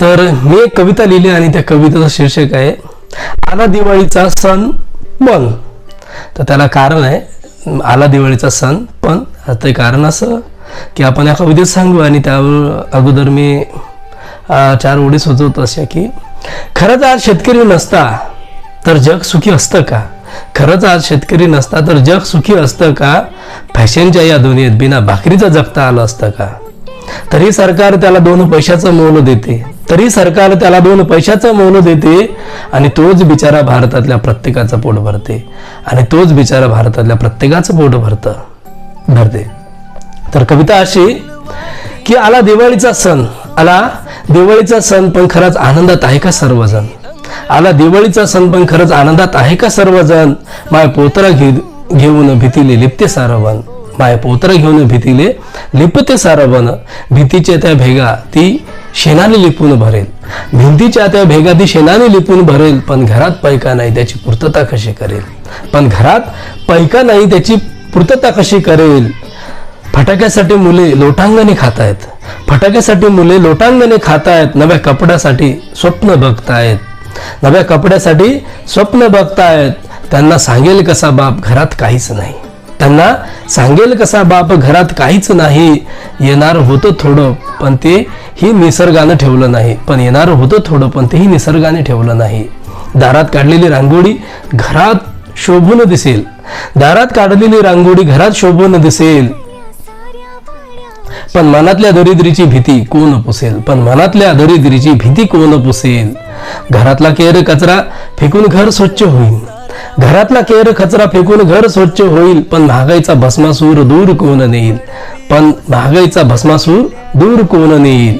तर मी एक कविता लिहिली आणि त्या कवितेचं शीर्षक आहे आला दिवाळीचा सण पण. तर त्याला कारण आहे आला दिवाळीचा सण पण. ते कारण असं की आपण या कवितेत सांगू आणि त्यावर अगोदर मी चार ओळी सुचवतो अशा की खरंच आज शेतकरी नसता तर जग सुखी असतं का? खरंच आज शेतकरी नसता तर जग सुखी असतं का? फॅशनच्या या दुनियेत बिना भाकरीचं जगता आलं असतं का? तरी सरकार त्याला दोन पैशाचं मोल देते. तरी सरकार त्याला दोन पैशाचं मोल देते आणि तोच बिचारा भारतातल्या प्रत्येकाचं पोट भरते. आणि तोच बिचारा भारतातल्या प्रत्येकाचं पोट भरत भरते. तर कविता अशी की आला दिवाळीचा सण. आला दिवाळीचा सण पण खरंच आनंदात आहे का सर्वजण? आला दिवाळीचा सण पण खरंच आनंदात आहे का सर्वजण? माय पोतरा घे घेऊन भीतीले लिपते सारवण. पोतरा घेऊन भीतीले लिपते सारवण भीतीच्या त्या भेगा ती शेणाने लिपून भरेल. भिंतीच्या त्या भेगा ती शेणाने लिपून भरेल पण घरात पैका नाही त्याची पूर्तता कशी करेल? पण घरात पैका नाही त्याची पूर्तता कशी करेल? फटाक्यासाठी मुले लोटांगणे खातायत. फटाक्यासाठी मुले लोटांगणे खातायत. नव्या कपड्यासाठी स्वप्न बघतायत. नव्या कपड्यासाठी स्वप्न बघतायत. त्यांना सांगेल कसा बाप घरात काहीच नाही. त्यांना सांगेल कसा बाप घरात काहीच नाही येणार होतं थोडं पण ते ही निसर्गानं ठेवलं नाही. पण येणार होतं थोडं पण तेही निसर्गाने ठेवलं नाही. दारात काढलेली रांगोळी घरात शोभून दिसेल. दारात काढलेली रांगोळी घरात शोभून दिसेल. पण मनातल्या दरिद्रीची भीती कोण पुसेल? पण मनातल्या दरिद्रीची भीती कोण पुसेल? घरातला केर कचरा फेकून घर स्वच्छ होईल. घरातला केर कचरा फेकून घर स्वच्छ होईल पण महागाईचा भस्मासूर दूर कोण नेईल? पण महागाईचा भस्मासूर दूर कोण नेईल?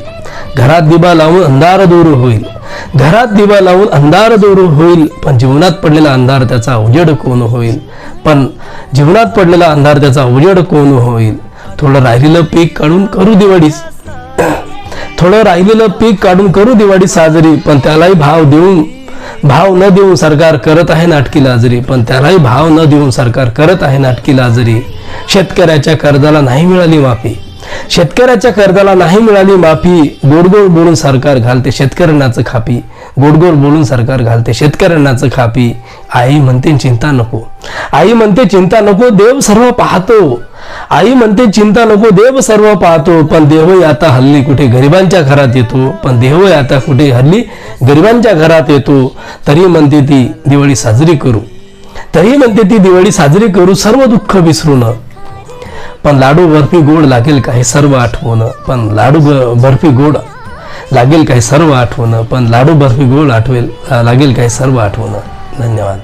घरात दिवा लावून अंधार दूर होईल. घरात दिवा लावून अंधार दूर होईल पण जीवनात पडलेला अंधार त्याचा उजेड कोण होईल? पण जीवनात पडलेला अंधार त्याचा उजेड कोण होईल? थोडं राहिलेलं पीक काढून करू दिवाळीस. थोडं राहिलेलं पीक काढून करू दिवाळी साजरी पण त्यालाही भाव देऊन भाव न देऊन सरकार करत आहे नाटकी लाजरी पण त्यालाही भाव न देऊन सरकार करत आहे नाटकी लाजरी. शेतकऱ्याच्या कर्जाला नाही मिळाली माफी. शेतकऱ्याच्या कर्जाला नाही मिळाली माफी गोडगोड बोलून सरकार घालते शेतकऱ्यांनाच खापी. गोडगोड बोलून सरकार घालते शेतकऱ्यांनाच खापी. आई म्हणते चिंता नको. आई म्हणते चिंता नको देव सर्व पाहतो. आई म्हणते चिंता नको देव सर्व पाहतो पण देवही आता हल्ली कुठे गरिबांच्या घरात येतो पण देवही आता कुठे हल्ली गरिबांच्या घरात येतो. तरी म्हणते ती दिवाळी साजरी करू. तरी म्हणते ती दिवाळी साजरी करू सर्व दुःख विसरून पण लाडू बर्फी गोड लागेल काही सर्व आठवण पण लाडू बर्फी गोड लागेल काही सर्व आठवण पण लाडू बर्फी गोड आठवेल लागेल काही सर्व आठवण धन्यवाद.